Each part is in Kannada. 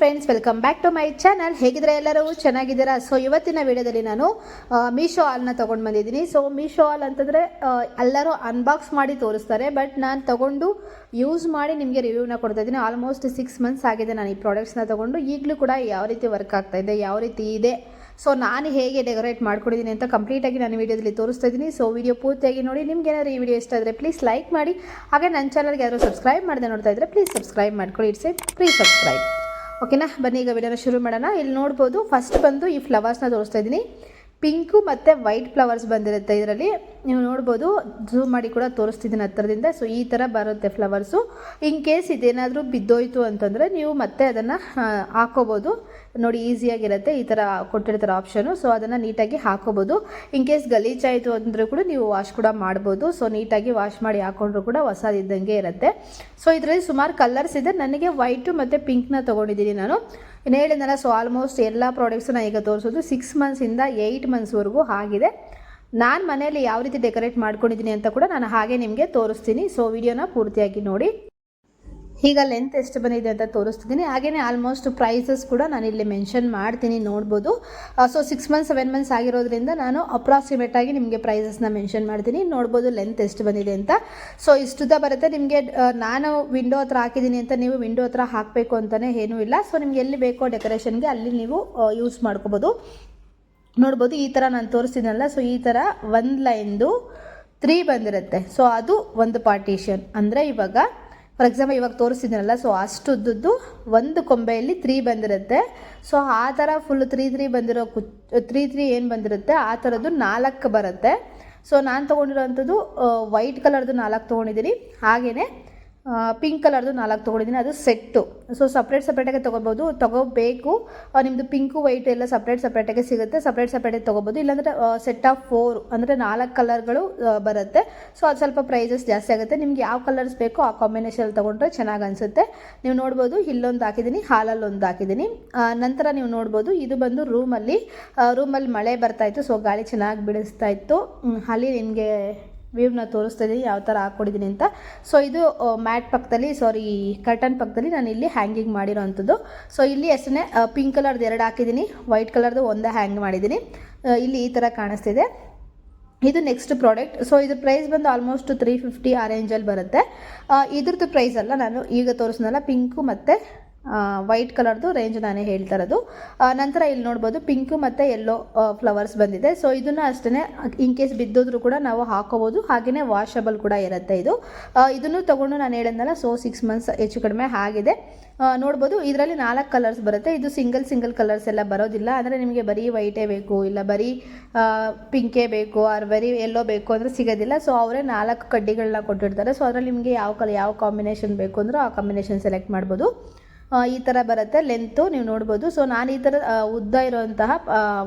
Friends welcome back to my channel ಹೇಗಿದ್ರೆ ಎಲ್ಲರೂ ಚೆನ್ನಾಗಿದ್ದೀರಾ? ಸೊ ಇವತ್ತಿನ ವಿಡಿಯೋದಲ್ಲಿ ನಾನು ಮೀಶೋ ಹಾಲ್ನ ತೊಗೊಂಡು ಬಂದಿದ್ದೀನಿ. ಸೊ ಮೀಶೋ ಹಾಲ್ ಅಂತಂದರೆ ಎಲ್ಲರೂ ಅನ್ಬಾಕ್ಸ್ ಮಾಡಿ ತೋರಿಸ್ತಾರೆ. ಬಟ್ ನಾನು ತೊಗೊಂಡು ಯೂಸ್ ಮಾಡಿ ನಿಮಗೆ ರಿವ್ಯೂನ ಕೊಡ್ತಾ ಇದ್ದೀನಿ. ಆಲ್ಮೋಸ್ಟ್ ಸಿಕ್ಸ್ ಮಂತ್ಸ್ ಆಗಿದೆ ನಾನು ಈ ಪ್ರಾಡಕ್ಟ್ಸ್ನ ತೊಗೊಂಡು. ಈಗಲೂ ಕೂಡ ಯಾವ ರೀತಿ ವರ್ಕ್ ಆಗ್ತಾ ಇದೆ, ಯಾವ ರೀತಿ ಇದೆ? ಸೊ ನಾನು ಹೇಗೆ ಡೆಕೋರೇಟ್ ಮಾಡ್ಕೊಂಡಿದ್ದೀನಿ ಅಂತ ಕಂಪ್ಲೀಟಾಗಿ ನಾನು ವಿಡಿಯೋದಲ್ಲಿ ತೋರಿಸ್ತಾ ಇದ್ದೀನಿ. ಸೊ ವಿಡಿಯೋ ಪೂರ್ತಿಯಾಗಿ ನೋಡಿ. ನಿಮ್ಗೆ ಏನಾದ್ರು ಈ ವಿಡಿಯೋ ಇಷ್ಟ ಆದರೆ ಪ್ಲೀಸ್ ಲೈಕ್ ಮಾಡಿ. ಹಾಗೆ ನನ್ನ ಚಾನಲ್ಗೆ ಯಾರು ಸಬ್ಸ್ಕ್ರೈಬ್ ಮಾಡದೆ ನೋಡ್ತಾ ಇದ್ದರೆ ಪ್ಲೀಸ್ ಸಬ್ಸ್ಕ್ರೈಬ್ ಮಾಡ್ಕೊಳ್ಳಿ. ಇಟ್ಸ್ ಪ್ಲೀಸ್ ಸಬ್ಸ್ಕ್ರೈಬ್ ಓಕೆನಾ? ಬನ್ನಿ ಈಗ ವಿಡಿಯೋನ ಶುರು ಮಾಡೋಣ. ಇಲ್ಲಿ ನೋಡ್ಬೋದು ಫಸ್ಟ್ ಬಂದು ಈ ಫ್ಲವರ್ಸ್ನ ತೋರಿಸ್ತಾ ಇದ್ದೀನಿ. ಪಿಂಕು ಮತ್ತು ವೈಟ್ ಫ್ಲವರ್ಸ್ ಬಂದಿರುತ್ತೆ ಇದರಲ್ಲಿ. ನೀವು ನೋಡ್ಬೋದು ಝೂಮ್ ಮಾಡಿ ಕೂಡ ತೋರಿಸ್ತಿದ್ದೀನಿ ಹತ್ತಿರದಿಂದ ಸೊ ಈ ಥರ ಬರುತ್ತೆ ಫ್ಲವರ್ಸು ಇನ್ ಕೇಸ್ ಇದೇನಾದರೂ ಬಿದ್ದೋಯ್ತು ಅಂತಂದರೆ ನೀವು ಮತ್ತೆ ಅದನ್ನು ಹಾಕೋಬೋದು. ನೋಡಿ ಈಸಿಯಾಗಿರುತ್ತೆ ಈ ಥರ ಕೊಟ್ಟಿರ್ತಾರೆ ಆಪ್ಷನು ಸೊ ಅದನ್ನು ನೀಟಾಗಿ ಹಾಕೋಬೋದು. ಇನ್ ಕೇಸ್ ಗಲೀಜಾಯಿತು ಅಂದರೆ ಕೂಡ ನೀವು ವಾಶ್ ಕೂಡ ಮಾಡ್ಬೋದು. ಸೊ ನೀಟಾಗಿ ವಾಶ್ ಮಾಡಿ ಹಾಕೊಂಡ್ರು ಕೂಡ ಹೊಸದಿದ್ದಂಗೆ ಇರುತ್ತೆ. ಸೊ ಇದರಲ್ಲಿ ಸುಮಾರು ಕಲರ್ಸ್ ಇದೆ. ನನಗೆ ವೈಟು ಮತ್ತು ಪಿಂಕ್ನ ತೊಗೊಂಡಿದ್ದೀನಿ ನಾನು. ಇನ್ನು ಹೇಳಿದ್ನಲ್ಲ ಸೊ ಆಲ್ಮೋಸ್ಟ್ ಎಲ್ಲ ಪ್ರಾಡಕ್ಟ್ಸನ್ನ ಈಗ ತೋರಿಸೋದು ಸಿಕ್ಸ್ ಮಂತ್ಸಿಂದ ಏಯ್ಟ್ ಮಂತ್ಸ್ವರೆಗೂ ಆಗಿದೆ. ನಾನು ಮನೆಯಲ್ಲಿ ಯಾವ ರೀತಿ ಡೆಕೋರೇಟ್ ಮಾಡ್ಕೊಂಡಿದ್ದೀನಿ ಅಂತ ಕೂಡ ನಾನು ಹಾಗೆ ನಿಮಗೆ ತೋರಿಸ್ತೀನಿ. ಸೊ ವಿಡಿಯೋನ ಪೂರ್ತಿಯಾಗಿ ನೋಡಿ. ಈಗ ಲೆಂತ್ ಎಷ್ಟು ಬಂದಿದೆ ಅಂತ ತೋರಿಸ್ತಿದ್ದೀನಿ. ಹಾಗೆಯೇ ಆಲ್ಮೋಸ್ಟ್ ಪ್ರೈಸಸ್ ಕೂಡ ನಾನು ಇಲ್ಲಿ ಮೆನ್ಷನ್ ಮಾಡ್ತೀನಿ, ನೋಡ್ಬೋದು. So six months seven months ಆಗಿರೋದ್ರಿಂದ ನಾನು ಅಪ್ರಾಕ್ಸಿಮೇಟ್ ಆಗಿ ನಿಮಗೆ ಪ್ರೈಸಸ್ನ ಮೆನ್ಷನ್ ಮಾಡ್ತೀನಿ. ನೋಡ್ಬೋದು ಲೆಂತ್ ಎಷ್ಟು ಬಂದಿದೆ ಅಂತ. ಸೊ ಇಷ್ಟುದ ಬರುತ್ತೆ. ನಿಮಗೆ ನಾನು ವಿಂಡೋ ಹತ್ರ ಹಾಕಿದ್ದೀನಿ ಅಂತ ನೀವು ವಿಂಡೋ ಹತ್ರ ಹಾಕಬೇಕು ಅಂತಲೇ ಏನೂ ಇಲ್ಲ. ಸೊ ನಿಮ್ಗೆ ಎಲ್ಲಿ ಬೇಕೋ ಡೆಕೋರೇಷನ್ಗೆ ಅಲ್ಲಿ ನೀವು ಯೂಸ್ ಮಾಡ್ಕೋಬೋದು. ನೋಡ್ಬೋದು ಈ ಥರ ನಾನು ತೋರಿಸ್ತೀನಲ್ಲ. ಸೊ ಈ ಥರ ಒಂದು ಲೈನ್ದು ತ್ರೀ ಬಂದಿರುತ್ತೆ. ಸೊ ಅದು ಒಂದು ಪಾರ್ಟಿಷನ್ ಅಂದರೆ ಇವಾಗ ಫಾರ್ ಎಕ್ಸಾಂಪಲ್ ಇವಾಗ ತೋರಿಸಿದ್ರಲ್ಲ ಸೊ ಅಷ್ಟು ಉದ್ದದ್ದು ಒಂದು ಕೊಂಬೆಯಲ್ಲಿ ತ್ರೀ ಬಂದಿರುತ್ತೆ. ಸೊ ಆ ಥರ ಫುಲ್ ತ್ರೀ ತ್ರೀ ಬಂದಿರೋ ಕು ತ್ರೀ ತ್ರೀ ಏನು ಬಂದಿರುತ್ತೆ, ಆ ಥರದ್ದು ನಾಲ್ಕು ಬರುತ್ತೆ. ಸೊ ನಾನು ತೊಗೊಂಡಿರೋವಂಥದ್ದು ವೈಟ್ ಕಲರ್ದು ನಾಲ್ಕು ತೊಗೊಂಡಿದ್ದೀನಿ. ಹಾಗೆಯೇ ಪಿಂಕ್ ಕಲರ್ದು ನಾಲ್ಕು ತೊಗೊಂಡಿದ್ದೀನಿ. ಅದು ಸೆಟ್ಟು ಸೊ ಸಪ್ರೇಟ್ ಸಪ್ರೇಟಾಗಿ ತೊಗೋಬೋದು ತೊಗೋಬೇಕು. ನಿಮ್ಮದು ಪಿಂಕು ವೈಟ್ ಎಲ್ಲ ಸಪ್ರೇಟ್ ಸಪ್ರೇಟಾಗೆ ಸಿಗುತ್ತೆ. ಸಪ್ರೇಟ್ ಸಪ್ರೇಟಾಗಿ ತೊಗೋಬೋದು ಇಲ್ಲಾಂದರೆ ಸೆಟ್ ಆಫ್ ಫೋರ್ ಅಂದರೆ ನಾಲ್ಕು ಕಲರ್ಗಳು ಬರುತ್ತೆ. ಸೊ ಅದು ಸ್ವಲ್ಪ ಪ್ರೈಸಸ್ ಜಾಸ್ತಿ ಆಗುತ್ತೆ. ನಿಮ್ಗೆ ಯಾವ ಕಲರ್ಸ್ ಬೇಕೋ ಆ ಕಾಂಬಿನೇಷನ್ ತೊಗೊಂಡ್ರೆ ಚೆನ್ನಾಗಿ ಅನಿಸುತ್ತೆ. ನೀವು ನೋಡ್ಬೋದು, ಇಲ್ಲೊಂದು ಹಾಕಿದ್ದೀನಿ ಹಾಲಲ್ಲಿ ಒಂದು ಹಾಕಿದ್ದೀನಿ. ನಂತರ ನೀವು ನೋಡ್ಬೋದು, ಇದು ಬಂದು ರೂಮಲ್ಲಿ ರೂಮಲ್ಲಿ ಮಳೆ ಬರ್ತಾಯಿತ್ತು ಸೊ ಗಾಳಿ ಚೆನ್ನಾಗಿ ಬಿಡಿಸ್ತಾ ಇತ್ತು. ಅಲ್ಲಿ ನಿಮಗೆ ವ್ಯೂವ್ನ ತೋರಿಸ್ತಾ ಇದ್ದೀನಿ ಯಾವ ಥರ ಹಾಕ್ಕೊಡಿದ್ದೀನಿ ಅಂತ. ಸೊ ಇದು ಮ್ಯಾಟ್ ಪಕ್ಕದಲ್ಲಿ ಸಾರಿ ಕರ್ಟನ್ ಪಕ್ಕದಲ್ಲಿ ನಾನು ಇಲ್ಲಿ ಹ್ಯಾಂಗಿಂಗ್ ಮಾಡಿರೋ ಅಂಥದ್ದು ಸೊ ಇಲ್ಲಿ ಅಷ್ಟೇ ಪಿಂಕ್ ಕಲರ್ದು ಎರಡು ಹಾಕಿದ್ದೀನಿ ವೈಟ್ ಕಲರ್ದು ಒಂದೇ ಹ್ಯಾಂಗ್ ಮಾಡಿದ್ದೀನಿ ಇಲ್ಲಿ ಈ ಥರ ಕಾಣಿಸ್ತಿದೆ. ಇದು ನೆಕ್ಸ್ಟ್ ಪ್ರಾಡಕ್ಟ್ ಸೊ ಇದ್ರ ಪ್ರೈಸ್ ಬಂದು ಆಲ್ಮೋಸ್ಟ್ ತ್ರೀ ಫಿಫ್ಟಿ ಆ ರೇಂಜಲ್ಲಿ ಬರುತ್ತೆ. ಇದ್ರದ್ದು ಪ್ರೈಸ್ ಅಲ್ಲ, ನಾನು ಈಗ ತೋರಿಸ್ನಲ್ಲ ಪಿಂಕು ಮತ್ತು ವೈಟ್ ಕಲರ್ದು ರೇಂಜ್ ನಾನೇ ಹೇಳ್ತಾ ಇರೋದು. ನಂತರ ಇಲ್ಲಿ ನೋಡ್ಬೋದು ಪಿಂಕು ಮತ್ತು ಯೆಲ್ಲೋ ಫ್ಲವರ್ಸ್ ಬಂದಿದೆ. ಸೊ ಇದನ್ನು ಅಷ್ಟೇ ಇನ್ ಕೇಸ್ ಬಿದ್ದೋದ್ರೂ ಕೂಡ ನಾವು ಹಾಕೋಬೋದು. ಹಾಗೆಯೇ ವಾಷಬಲ್ ಕೂಡ ಇರುತ್ತೆ ಇದು. ಇದನ್ನು ತೊಗೊಂಡು ನಾನು ಹೇಳಿದ್ನಲ್ಲ ಸೊ ಸಿಕ್ಸ್ ಮಂತ್ಸ್ ಹೆಚ್ಚು ಕಡಿಮೆ ಆಗಿದೆ. ನೋಡ್ಬೋದು ಇದರಲ್ಲಿ ನಾಲ್ಕು ಕಲರ್ಸ್ ಬರುತ್ತೆ. ಇದು ಸಿಂಗಲ್ ಸಿಂಗಲ್ ಕಲರ್ಸ್ ಎಲ್ಲ ಬರೋದಿಲ್ಲ. ಅಂದರೆ ನಿಮಗೆ ಬರೀ ವೈಟೇ ಬೇಕು, ಇಲ್ಲ ಬರೀ ಪಿಂಕೇ ಬೇಕು ಆರ್ ಬರೀ ಎಲ್ಲೋ ಬೇಕು ಅಂದರೆ ಸಿಗೋದಿಲ್ಲ. ಸೊ ಅವರೇ ನಾಲ್ಕು ಕಡ್ಡಿಗಳನ್ನ ಕೊಟ್ಟಿರ್ತಾರೆ. ಸೊ ಅದರಲ್ಲಿ ನಿಮಗೆ ಯಾವ ಕಲರ್ ಯಾವ ಕಾಂಬಿನೇಷನ್ ಬೇಕು ಅಂದರೂ ಆ ಕಾಂಬಿನೇಷನ್ ಸೆಲೆಕ್ಟ್ ಮಾಡ್ಬೋದು. ಈ ಥರ ಬರುತ್ತೆ ಲೆಂತು ನೀವು ನೋಡ್ಬೋದು. ಸೊ ನಾನು ಈ ಥರ ಉದ್ದ ಇರೋವಂತಹ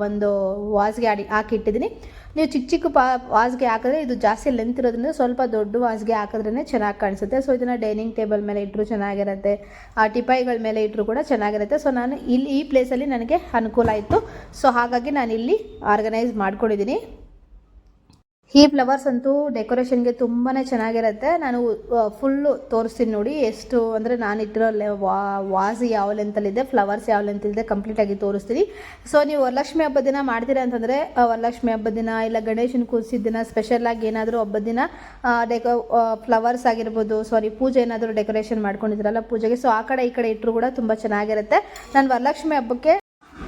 ಒಂದು ವಾಸ್ಗೆ ಆಡಿ, ಹಾಕಿಟ್ಟಿದ್ದೀನಿ. ನೀವು ಚಿಕ್ಕ ಚಿಕ್ಕ ಪಾ, ವಾಸ್ಗೆ ಹಾಕಿದ್ರೆ ಇದು ಜಾಸ್ತಿ ಲೆಂತ್ ಇರೋದ್ರಿಂದ ಸ್ವಲ್ಪ ದೊಡ್ಡ ವಾಸ್ಗೆ ಹಾಕಿದ್ರೇ ಚೆನ್ನಾಗಿ ಕಾಣಿಸುತ್ತೆ. ಸೊ ಇದನ್ನು ಡೈನಿಂಗ್ ಟೇಬಲ್ ಮೇಲೆ ಇಟ್ಟರು ಚೆನ್ನಾಗಿರುತ್ತೆ. ಆ ಟಿಪಾಯಿಗಳ ಮೇಲೆ ಇಟ್ಟರು ಕೂಡ ಚೆನ್ನಾಗಿರುತ್ತೆ. ಸೊ ನಾನು ಇಲ್ಲಿ ಈ ಪ್ಲೇಸಲ್ಲಿ ನನಗೆ ಅನುಕೂಲ ಆಯಿತು. ಸೊ ಹಾಗಾಗಿ ನಾನು ಇಲ್ಲಿ ಆರ್ಗನೈಸ್ ಮಾಡ್ಕೊಂಡಿದ್ದೀನಿ. ಈ ಫ್ಲವರ್ಸ್ ಅಂತೂ ಡೆಕೋರೇಷನ್ಗೆ ತುಂಬಾ ಚೆನ್ನಾಗಿರುತ್ತೆ. ನಾನು ಫುಲ್ಲು ತೋರಿಸ್ತೀನಿ ನೋಡಿ ಎಷ್ಟು ಅಂದರೆ ನಾನು ಇಟ್ಟಿರೋ ಲೆ ವಾಸ್ ಯಾವ ಲೆಂತಲ್ಲಿದೆ ಫ್ಲವರ್ಸ್ ಯಾವ ಲೆಂತಲ್ಲಿದೆ ಕಂಪ್ಲೀಟಾಗಿ ತೋರಿಸ್ತೀನಿ. ಸೊ ನೀವು ವರಲಕ್ಷ್ಮಿ ಹಬ್ಬದ ದಿನ ಮಾಡ್ತೀರಾ ಅಂತಂದರೆ ವರಲಕ್ಷ್ಮಿ ಹಬ್ಬದ ದಿನ ಇಲ್ಲ ಗಣೇಶನ ಕೂರಿಸಿದ ದಿನ ಸ್ಪೆಷಲಾಗಿ ಏನಾದರೂ ಹಬ್ಬದ ದಿನ ಡೆಕೋ ಫ್ಲವರ್ಸ್ ಆಗಿರ್ಬೋದು ಸಾರಿ ಪೂಜೆ ಏನಾದರೂ ಡೆಕೋರೇಷನ್ ಮಾಡ್ಕೊಂಡಿದ್ರಲ್ಲ ಪೂಜೆಗೆ. ಸೊ ಆ ಕಡೆ ಈ ಕಡೆ ಇಟ್ಟರು ಕೂಡ ತುಂಬ ಚೆನ್ನಾಗಿರುತ್ತೆ. ನಾನು ವರಲಕ್ಷ್ಮಿ ಹಬ್ಬಕ್ಕೆ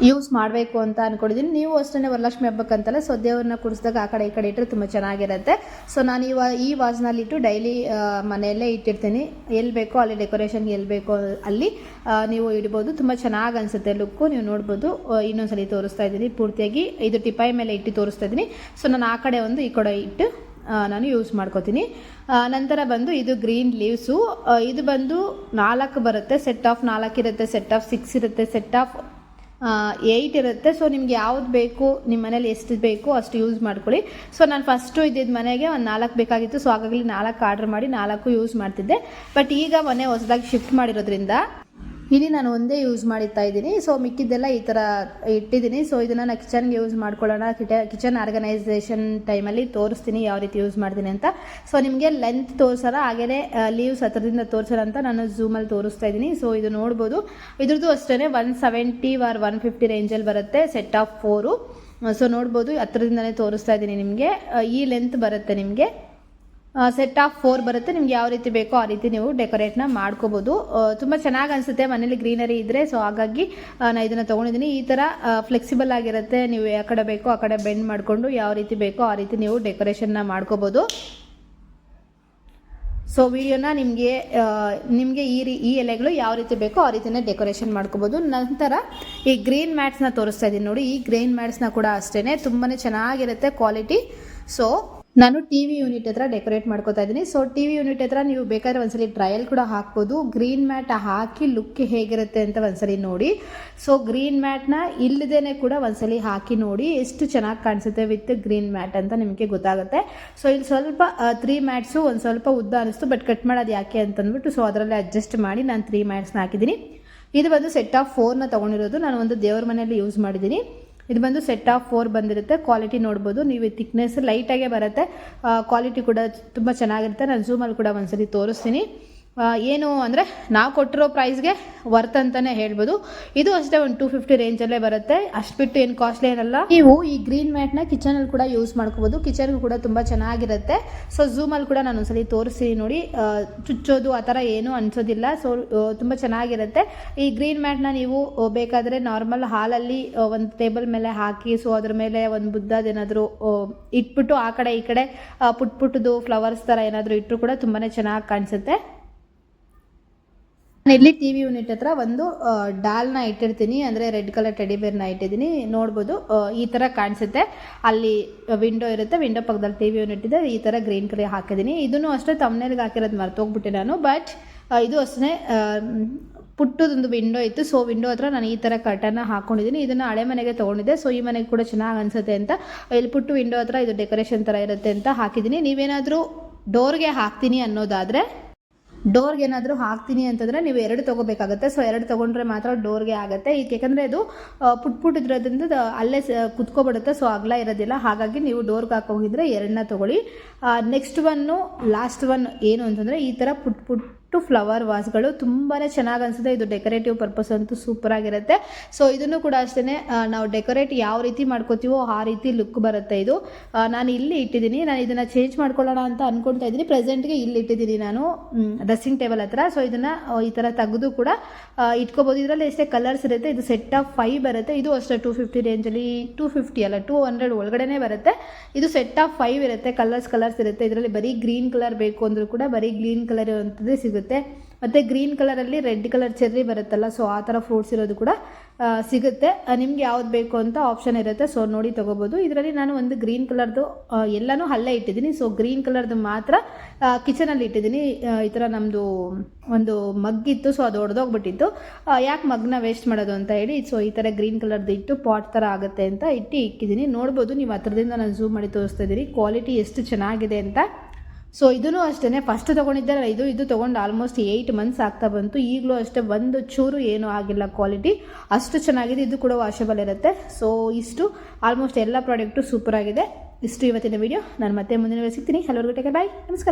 ಯೂಸ್ ಮಾಡಬೇಕು ಅಂತ ಅಂದ್ಕೊಂಡಿದ್ದೀನಿ ನೀವು ಅಷ್ಟೇ ವರಲಕ್ಷ್ಮಿ ಹಬ್ಬಕ್ಕಂತಲ್ಲ ಸೊ ದೇವ್ರನ್ನ ಕುಡಿಸಿದಾಗ ಆ ಕಡೆ ಈ ಕಡೆ ಇಟ್ಟರೆ ತುಂಬ ಚೆನ್ನಾಗಿರುತ್ತೆ. ಸೊ ನಾನು ಇವ, ಈ ವಾಜ್ನಲ್ಲಿಟ್ಟು ಡೈಲಿ ಮನೆಯಲ್ಲೇ ಇಟ್ಟಿರ್ತೀನಿ. ಎಲ್ಲಿ ಬೇಕೋ ಅಲ್ಲಿ ಡೆಕೋರೇಷನ್ಗೆ ಎಲ್ಲಿ ಬೇಕೋ ಅಲ್ಲಿ ನೀವು ಇಡ್ಬೋದು. ತುಂಬ ಚೆನ್ನಾಗಿ ಅನಿಸುತ್ತೆ ಲುಕ್ಕು ನೀವು ನೋಡ್ಬೋದು. ಇನ್ನೊಂದ್ಸಲಿ ತೋರಿಸ್ತಾ ಇದ್ದೀನಿ ಪೂರ್ತಿಯಾಗಿ. ಇದು ಟಿಪಾಯಿ ಮೇಲೆ ಇಟ್ಟು ತೋರಿಸ್ತಾ ಇದ್ದೀನಿ. ಸೊ ನಾನು ಆ ಕಡೆ ಒಂದು ಈ ಕಡೆ ಇಟ್ಟು ನಾನು ಯೂಸ್ ಮಾಡ್ಕೋತೀನಿ. ನಂತರ ಬಂದು ಇದು ಗ್ರೀನ್ ಲೀವ್ಸು ಇದು ಬಂದು ನಾಲ್ಕು ಬರುತ್ತೆ. ಸೆಟ್ ಆಫ್ ನಾಲ್ಕು ಇರುತ್ತೆ ಸೆಟ್ ಆಫ್ ಸಿಕ್ಸ್ ಇರುತ್ತೆ ಸೆಟ್ ಆಫ್ ಏಯ್ಟ್ ಇರುತ್ತೆ. ಸೊ ನಿಮ್ಗೆ ಯಾವ್ದು ಬೇಕು ನಿಮ್ಮ ಮನೇಲಿ ಎಷ್ಟು ಬೇಕು, ಅಷ್ಟು ಯೂಸ್ ಮಾಡ್ಕೊಳ್ಳಿ. ಸೊ ನಾನು ಫಸ್ಟು ಇದ್ದಿದ್ದು ಮನೆಗೆ ಒಂದು ನಾಲ್ಕು ಬೇಕಾಗಿತ್ತು. ಸೊ ಹಾಗಾಗಿ ನಾಲ್ಕು ಆರ್ಡ್ರ್ ಮಾಡಿ ನಾಲ್ಕು ಯೂಸ್ ಮಾಡ್ತಿದ್ದೆ. ಬಟ್ ಈಗ ಮನೆ ಹೊಸದಾಗಿ ಶಿಫ್ಟ್ ಮಾಡಿರೋದ್ರಿಂದ ಇಲ್ಲಿ ನಾನು ಒಂದೇ ಯೂಸ್ ಮಾಡ್ತಾ ಇದ್ದೀನಿ. ಸೊ ಮಿಕ್ಕಿದ್ದೆಲ್ಲ ಈ ಥರ ಇಟ್ಟಿದ್ದೀನಿ. ಸೊ ಇದನ್ನು ನಾನು ಕಿಚನ್ಗೆ ಯೂಸ್ ಮಾಡ್ಕೊಳ್ಳೋಣ. ಕಿಟ ಕಿಚನ್ ಆರ್ಗನೈಸೇಷನ್ ಟೈಮಲ್ಲಿ ತೋರಿಸ್ತೀನಿ ಯಾವ ರೀತಿ ಯೂಸ್ ಮಾಡ್ತೀನಿ ಅಂತ. ಸೊ ನಿಮಗೆ ಲೆಂತ್ ತೋರಿಸೋಣ ಹಾಗೆಯೇ ಲೀವ್ಸ್ ಹತ್ರದಿಂದ ತೋರಿಸೋಣ ಅಂತ ನಾನು ಝೂಮಲ್ಲಿ ತೋರಿಸ್ತಾ ಇದ್ದೀನಿ. ಸೊ ಇದು ನೋಡ್ಬೋದು. ಇದ್ರದ್ದು ಅಷ್ಟೇ one seventy or one fifty ರೇಂಜಲ್ಲಿ ಬರುತ್ತೆ. ಸೆಟ್ ಆಫ್ ಫೋರು ಸೊ ನೋಡ್ಬೋದು. ಹತ್ರದಿಂದನೇ ತೋರಿಸ್ತಾ ಇದ್ದೀನಿ ನಿಮಗೆ. ಈ ಲೆಂತ್ ಬರುತ್ತೆ ನಿಮಗೆ. ಸೆಟ್ ಆಫ್ ಫೋರ್ ಬರುತ್ತೆ. ನಿಮ್ಗೆ ಯಾವ ರೀತಿ ಬೇಕೋ ಆ ರೀತಿ ನೀವು ಡೆಕೋರೇಟ್ನ ಮಾಡ್ಕೋಬೋದು. ತುಂಬ ಚೆನ್ನಾಗಿ ಅನಿಸುತ್ತೆ. ಮನೇಲಿ ಗ್ರೀನರಿ ಇದ್ದರೆ ಸೊ ಹಾಗಾಗಿ ನಾನು ಇದನ್ನು ತಗೊಂಡಿದ್ದೀನಿ ಈ ಥರ ಫ್ಲೆಕ್ಸಿಬಲ್ ಆಗಿರುತ್ತೆ. ನೀವು ಯಾವ ಕಡೆ ಬೇಕೋ ಆ ಕಡೆ ಬೆಂಡ್ ಮಾಡಿಕೊಂಡು ಯಾವ ರೀತಿ ಬೇಕೋ ಆ ರೀತಿ ನೀವು ಡೆಕೋರೇಷನ್ನ ಮಾಡ್ಕೋಬೋದು. ಸೊ ವಿಡಿಯೋನ ನಿಮಗೆ ನಿಮಗೆ ಈ ರೀ, ಈ ಎಲೆಗಳು ಯಾವ ರೀತಿ ಬೇಕೋ ಆ ರೀತಿನೇ ಡೆಕೋರೇಷನ್ ಮಾಡ್ಕೋಬೋದು. ನಂತರ ಈ ಗ್ರೀನ್ ಮ್ಯಾಟ್ಸ್ನ ತೋರಿಸ್ತಾ ಇದ್ದೀನಿ ನೋಡಿ. ಈ ಗ್ರೀನ್ ಮ್ಯಾಟ್ಸ್ನ ಕೂಡ ಅಷ್ಟೇ ತುಂಬಾ ಚೆನ್ನಾಗಿರುತ್ತೆ ಕ್ವಾಲಿಟಿ ಸೊ ನಾನು ಟಿ ವಿ ಯೂನಿಟ್ ಹತ್ರ ಡೆಕೋರೇಟ್ ಮಾಡ್ಕೋತಾ ಇದ್ದೀನಿ. ಸೊ ಟಿ ವಿ ಯೂನಿಟ್ ಹತ್ರ ನೀವು ಬೇಕಾದ್ರೆ ಒಂದ್ಸಲಿ ಟ್ರಯಲ್ ಕೂಡ ಹಾಕ್ಬೋದು. ಗ್ರೀನ್ ಮ್ಯಾಟ್ ಹಾಕಿ ಲುಕ್ ಹೇಗಿರುತ್ತೆ ಅಂತ ಒಂದ್ಸಲಿ ನೋಡಿ. ಸೊ ಗ್ರೀನ್ ಮ್ಯಾಟ್ನ ಇಲ್ಲದೇನೆ ಕೂಡ ಒಂದ್ಸಲಿ ಹಾಕಿ ನೋಡಿ. ಎಷ್ಟು ಚೆನ್ನಾಗಿ ಕಾಣಿಸುತ್ತೆ ವಿತ್ ಗ್ರೀನ್ ಮ್ಯಾಟ್ ಅಂತ ನಿಮಗೆ ಗೊತ್ತಾಗುತ್ತೆ. ಸೊ ಇಲ್ಲಿ ಸ್ವಲ್ಪ ತ್ರೀ ಮ್ಯಾಟ್ಸು ಒಂದು ಸ್ವಲ್ಪ ಉದ್ದ ಅನಿಸ್ತು ಬಟ್ ಕಟ್ ಮಾಡೋದು ಯಾಕೆ ಅಂತಂದ್ಬಿಟ್ಟು ಸೊ ಅದರಲ್ಲೇ ಅಡ್ಜಸ್ಟ್ ಮಾಡಿ ನಾನು ತ್ರೀ ಮ್ಯಾಟ್ಸ್ನ ಹಾಕಿದ್ದೀನಿ. ಇದು ಬಂದು ಸೆಟ್ ಆಫ್ ಫೋರ್ನ ತೊಗೊಂಡಿರೋದು. ನಾನು ಒಂದು ದೇವ್ರ ಮನೆಯಲ್ಲಿ ಯೂಸ್ ಮಾಡಿದ್ದೀನಿ. ಇದು ಬಂದು ಸೆಟ್ ಆಫ್ ಫೋರ್ ಬಂದಿರುತ್ತೆ. ಕ್ವಾಲಿಟಿ ನೋಡ್ಬೋದು. ನೀವು ಥಿಕ್ನೆಸ್ ಲೈಟಾಗೇ ಬರುತ್ತೆ. ಕ್ವಾಲಿಟಿ ಕೂಡ ತುಂಬ ಚೆನ್ನಾಗಿರುತ್ತೆ. ನಾನು ಝೂಮಲ್ಲಿ ಕೂಡ ಒಂದ್ಸರಿ ತೋರಿಸ್ತೀನಿ. ಏನು ಅಂದರೆ ನಾವು ಕೊಟ್ಟಿರೋ ಪ್ರೈಸ್ಗೆ ವರ್ತ್ ಅಂತಲೇ ಹೇಳ್ಬೋದು. ಇದು ಅಷ್ಟೇ ಒಂದು ಟೂ ಫಿಫ್ಟಿ ರೇಂಜಲ್ಲೇ ಬರುತ್ತೆ. ಅಷ್ಟು ಬಿಟ್ಟು ಏನು ಕಾಸ್ಟ್ಲಿ ಏನಲ್ಲ. ನೀವು ಈ ಗ್ರೀನ್ ಮ್ಯಾಟ್ನ ಕಿಚನಲ್ಲಿ ಕೂಡ ಯೂಸ್ ಮಾಡ್ಕೋಬೋದು. ಕಿಚನ್ಗೂ ಕೂಡ ತುಂಬ ಚೆನ್ನಾಗಿರುತ್ತೆ. ಸೊ ಝೂಮಲ್ಲಿ ಕೂಡ ನಾನು ಒಂದ್ಸಲಿ ತೋರಿಸಿ ನೋಡಿ. ಚುಚ್ಚೋದು ಆ ಥರ ಏನೂ ಅನಿಸೋದಿಲ್ಲ. ಸೊ ತುಂಬ ಚೆನ್ನಾಗಿರುತ್ತೆ. ಈ ಗ್ರೀನ್ ಮ್ಯಾಟ್ನ ನೀವು ಬೇಕಾದರೆ ನಾರ್ಮಲ್ ಹಾಲಲ್ಲಿ ಒಂದು ಟೇಬಲ್ ಮೇಲೆ ಹಾಕಿ ಸೊ ಅದ್ರ ಮೇಲೆ ಒಂದು ಬುದ್ಧದೇನಾದರೂ ಇಟ್ಬಿಟ್ಟು ಆ ಕಡೆ ಈ ಕಡೆ ಪುಟ್ ಪುಟ್ಟದು ಫ್ಲವರ್ಸ್ ಥರ ಏನಾದರೂ ಇಟ್ಟರು ಕೂಡ ತುಂಬಾ ಚೆನ್ನಾಗಿ ಕಾಣಿಸುತ್ತೆ. ಇಲ್ಲಿ ಟಿ ವಿ ಯೂನಿಟ್ ಹತ್ರ ಒಂದು ಡಾಲ್ನ ಇಟ್ಟಿರ್ತೀನಿ, ಅಂದರೆ ರೆಡ್ ಕಲರ್ ಟೆಡಿ ಬೇರ್ನ ಇಟ್ಟಿದ್ದೀನಿ, ನೋಡ್ಬೋದು ಈ ಥರ ಕಾಣಿಸುತ್ತೆ. ಅಲ್ಲಿ ವಿಂಡೋ ಇರುತ್ತೆ ವಿಂಡೋ ಪಕ್ಕದಲ್ಲಿ ಟಿ ವಿ ಯೂನಿಟ್ ಇದೆ, ಈ ಥರ ಗ್ರೀನ್ ಕಲರ್ ಹಾಕಿದ್ದೀನಿ. ಇದನ್ನು ಅಷ್ಟೇ ತಮ್ಮನೇಲಿಗೆ ಹಾಕಿರೋದು ಮರ್ತೋಗ್ಬಿಟ್ಟೆ ನಾನು ಬಟ್ ಇದು ಅಷ್ಟೇ ಪುಟ್ಟದೊಂದು ವಿಂಡೋ ಇತ್ತು ಸೊ ವಿಂಡೋ ಹತ್ರ ನಾನು ಈ ಥರ ಕರ್ಟನ್ನ ಹಾಕೊಂಡಿದ್ದೀನಿ. ಇದನ್ನು ಹಳೆ ಮನೆಗೆ ತೊಗೊಂಡಿದ್ದೆ ಸೊ ಈ ಮನೆಗೆ ಕೂಡ ಚೆನ್ನಾಗಿ ಅನಿಸುತ್ತೆ ಅಂತ, ಇಲ್ಲಿ ಪುಟ್ಟು ವಿಂಡೋ ಹತ್ರ ಇದು ಡೆಕೋರೇಷನ್ ಥರ ಇರುತ್ತೆ ಅಂತ ಹಾಕಿದ್ದೀನಿ. ನೀವೇನಾದರೂ ಡೋರ್ಗೆ ಹಾಕ್ತೀನಿ ಅನ್ನೋದಾದರೆ ಡೋರ್ಗೆ ಏನಾದರೂ ಹಾಕ್ತೀನಿ ಅಂತಂದರೆ ನೀವು ಎರಡು ತೊಗೋಬೇಕಾಗುತ್ತೆ. ಸೊ ಎರಡು ತೊಗೊಂಡ್ರೆ ಮಾತ್ರ ಡೋರ್ಗೆ ಆಗುತ್ತೆ. ಈಗ ಯಾಕಂದರೆ ಅದು ಪುಟ್ ಪುಟ್ ಇರೋದ್ರಿಂದ ಅಲ್ಲೇ ಕುತ್ಕೊಬಿಡುತ್ತೆ. ಸೊ ಅಗಲ ಇರೋದಿಲ್ಲ. ಹಾಗಾಗಿ ನೀವು ಡೋರ್ಗೆ ಹಾಕೋಗಿದ್ರೆ ಎರಡನ್ನ ತೊಗೊಳ್ಳಿ. ನೆಕ್ಸ್ಟ್ ಒನ್ನು ಲಾಸ್ಟ್ ಒನ್ ಏನು ಅಂತಂದರೆ ಈ ಥರ ಪುಟ್ ಪುಟ್ಟು ಫ್ಲವರ್ ವಾಸ್ಗಳು ತುಂಬಾ ಚೆನ್ನಾಗಿ ಅನಿಸುತ್ತೆ. ಇದು ಡೆಕೋರೇಟಿವ್ ಪರ್ಪಸ್ ಅಂತೂ ಸೂಪರ್ ಆಗಿರುತ್ತೆ. ಸೊ ಇದನ್ನು ಕೂಡ ಅಷ್ಟೇ ನಾವು ಡೆಕೋರೇಟ್ ಯಾವ ರೀತಿ ಮಾಡ್ಕೋತೀವೋ ಆ ರೀತಿ ಲುಕ್ ಬರುತ್ತೆ ಇದು. ನಾನು ಇಲ್ಲಿ ಇಟ್ಟಿದ್ದೀನಿ. ನಾನು ಇದನ್ನು ಚೇಂಜ್ ಮಾಡ್ಕೊಳ್ಳೋಣ ಅಂತ ಅನ್ಕೊಳ್ತಾ ಇದ್ದೀನಿ. ಪ್ರೆಸೆಂಟ್ಗೆ ಇಲ್ಲಿ ಇಟ್ಟಿದ್ದೀನಿ ನಾನು ಡ್ರೆಸ್ಸಿಂಗ್ ಟೇಬಲ್ ಹತ್ರ. ಸೊ ಇದನ್ನು ಈ ಥರ ತೆಗೆದು ಕೂಡ ಇಟ್ಕೋಬಹುದು ಇಟ್ಕೋಬೋದು. ಇದರಲ್ಲಿ ಎಷ್ಟೇ ಕಲರ್ಸ್ ಇರುತ್ತೆ, ಇದು ಸೆಟ್ ಆಫ್ ಫೈವ್ ಬರುತ್ತೆ. ಇದು ಅಷ್ಟೇ ಟೂ ಫಿಫ್ಟಿ ರೇಂಜಲ್ಲಿ ಟೂ ಫಿಫ್ಟಿ ಅಲ್ಲ ಟೂ ಹಂಡ್ರೆಡ್ ಒಳಗಡೆನೇ ಬರುತ್ತೆ. ಇದು ಸೆಟ್ ಆಫ್ ಫೈವ್ ಇರುತ್ತೆ. ಕಲರ್ಸ್ ಕಲರ್ಸ್ ಇರುತ್ತೆ. ಇದರಲ್ಲಿ ಬರೀ ಗ್ರೀನ್ ಕಲರ್ ಬೇಕು ಅಂದರೂ ಕೂಡ ಬರೀ ಗ್ರೀನ್ ಕಲರ್ ಇರುವಂಥದ್ದೇ ಸಿಗುತ್ತೆ. ಮತ್ತು ಗ್ರೀನ್ ಕಲರಲ್ಲಿ ರೆಡ್ ಕಲರ್ ಚೆರ್ರಿ ಬರುತ್ತಲ್ಲ ಸೊ ಆ ಥರ ಫ್ರೂಟ್ಸ್ ಇರೋದು ಕೂಡ ಸಿಗುತ್ತೆ. ನಿಮ್ಗೆ ಯಾವ್ದು ಬೇಕು ಅಂತ ಆಪ್ಷನ್ ಇರುತ್ತೆ ಸೊ ನೋಡಿ ತೊಗೋಬೋದು. ಇದರಲ್ಲಿ ನಾನು ಒಂದು ಗ್ರೀನ್ ಕಲರ್ದು ಎಲ್ಲನೂ ಅಲ್ಲೇ ಇಟ್ಟಿದ್ದೀನಿ. ಸೊ ಗ್ರೀನ್ ಕಲರ್ದು ಮಾತ್ರ ಕಿಚನಲ್ಲಿ ಇಟ್ಟಿದ್ದೀನಿ. ಈ ಥರ ನಮ್ಮದು ಒಂದು ಮಗ್ ಇತ್ತು ಸೊ ಅದು ಹೊಡೆದೋಗ್ಬಿಟ್ಟಿತ್ತು ಯಾಕೆ ಮಗ್ನ ವೇಸ್ಟ್ ಮಾಡೋದು ಅಂತ ಹೇಳಿ ಸೊ ಈ ಥರ ಗ್ರೀನ್ ಕಲರ್ದು ಇಟ್ಟು ಪಾಟ್ ಥರ ಆಗುತ್ತೆ ಅಂತ ಇಟ್ಟು ಇಕ್ಕಿದ್ದೀನಿ. ನೋಡ್ಬೋದು, ನೀವು ಹತ್ರದಿಂದ ನಾನು ಝೂಮ್ ಮಾಡಿ ತೋರಿಸ್ತಾ ಇದ್ದೀನಿ. ಕ್ವಾಲಿಟಿ ಎಷ್ಟು ಚೆನ್ನಾಗಿದೆ ಅಂತ. ಸೊ ಇದೂ ಅಷ್ಟೇ ಫಸ್ಟ್ ತೊಗೊಂಡಿದ್ದೆ ಇದು ಇದು ತೊಗೊಂಡು ಆಲ್ಮೋಸ್ಟ್ ಏಯ್ಟ್ ಮಂತ್ಸ್ ಆಗ್ತಾ ಬಂತು. ಈಗಲೂ ಅಷ್ಟೇ ಒಂದು ಚೂರು ಏನೂ ಆಗಿಲ್ಲ ಕ್ವಾಲಿಟಿ ಅಷ್ಟು ಚೆನ್ನಾಗಿದೆ. ಇದು ಕೂಡ ವಾಷಬಲ್ ಇರುತ್ತೆ. ಸೊ ಇಷ್ಟು ಆಲ್ಮೋಸ್ಟ್ ಎಲ್ಲ ಪ್ರಾಡಕ್ಟು ಸೂಪರ್ ಆಗಿದೆ ಇಷ್ಟು ಇವತ್ತಿನ ವಿಡಿಯೋ ನಾನು ಮತ್ತೆ ಮುಂದಿನ ಸಿಗ್ತೀನಿ. ಹಲವರು ಟೇಕೆ ಬಾಯ್ ನಮಸ್ಕಾರ.